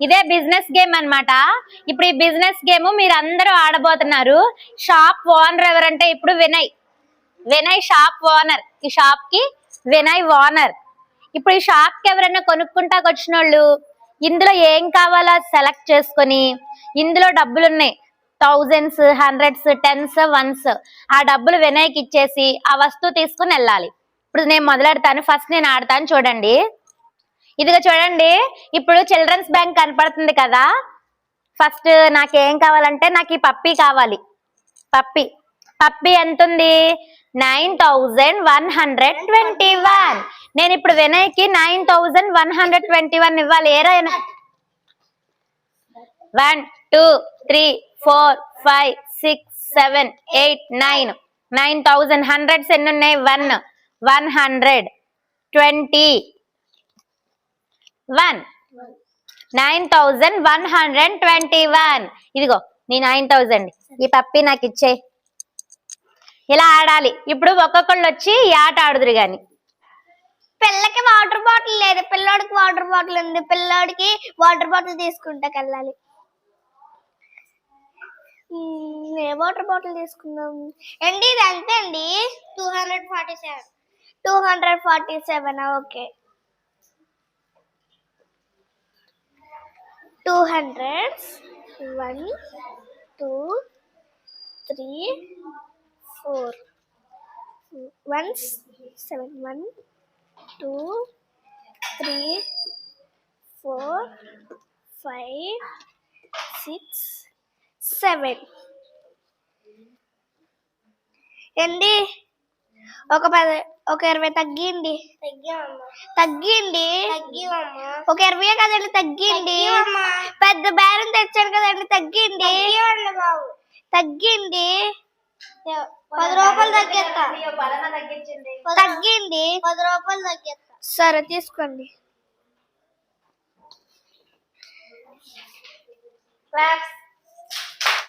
ఇదే business game అన్నమాట. ఇప్పుడు ఈ బిజినెస్ గేమ్ మీరు అందరూ ఆడబోతున్నారు. షాప్ ఓనర్ ఎవరంటే ఇప్పుడు వినయ్. వినయ్ షాప్ ఓనర్ ఈ షాప్కి వినయ్ ఓనర్ ఇప్పుడు ఈ షాప్కి ఎవరైనా కొనుక్కుంటాకు వచ్చిన వాళ్ళు ఇందులో ఏం కావాలో సెలెక్ట్ చేసుకొని ఇందులో డబ్బులు ఉన్నాయి థౌజండ్స్ హండ్రెడ్స్ టెన్స్ వన్స్ ఆ డబ్బులు వినయ్కి ఇచ్చేసి ఆ వస్తువు తీసుకుని వెళ్ళాలి. ఇప్పుడు నేను మొదలెడతాను. ఫస్ట్ నేను ఆడతాను చూడండి. ఇదిగో చూడండి ఇప్పుడు చిల్డ్రన్స్ బ్యాంక్ కనపడుతుంది కదా. ఫస్ట్ నాకు ఏం కావాలంటే నాకు ఈ పప్పీ కావాలి. పప్పి. పప్పి ఎంత ఉంది nine thousand one hundred twenty one నేను ఇప్పుడు వినయ్కి nine thousand one hundred twenty one ఇవ్వాలి. ఏరా one two three four five six seven eight nine nine thousand hundreds ఎన్ని ఉన్నాయి? One one hundred twenty one nine thousand one hundred twenty one ఇదిగో నీ nine thousand ఈ పప్పి నాకు ఇచ్చే. ఇలా ఆడాలి. ఇప్పుడు ఒక్కొక్కళ్ళు వచ్చి ఈ ఆట ఆడుదురు గాని. పిల్లకి వాటర్ బాటిల్ లేదు. పిల్లోడికి వాటర్ బాటిల్ ఉంది. పిల్లోడికి వాటర్ బాటిల్ తీసుకుంటాకి వెళ్ళాలి. ఏ వాటర్ బాటిల్ తీసుకుందాం? అండి ఇది అంతే అండి? Two hundred forty seven two hundred forty seven okay. Two hundred one two three four. One seven. One two three four five six seven. ఏంటి? ఒక పది ఒక ఇరవై తగ్గింది. తగ్గింది? ఒక ఇరవై కదండి తగ్గింది. పెద్ద బేరం తెచ్చాను కదండి తగ్గింది. తగ్గింది? పది రూపాయలు తగ్గిస్తా. తగ్గింది. పది రూపాయలు తగ్గిస్తా. సరే తీసుకోండి.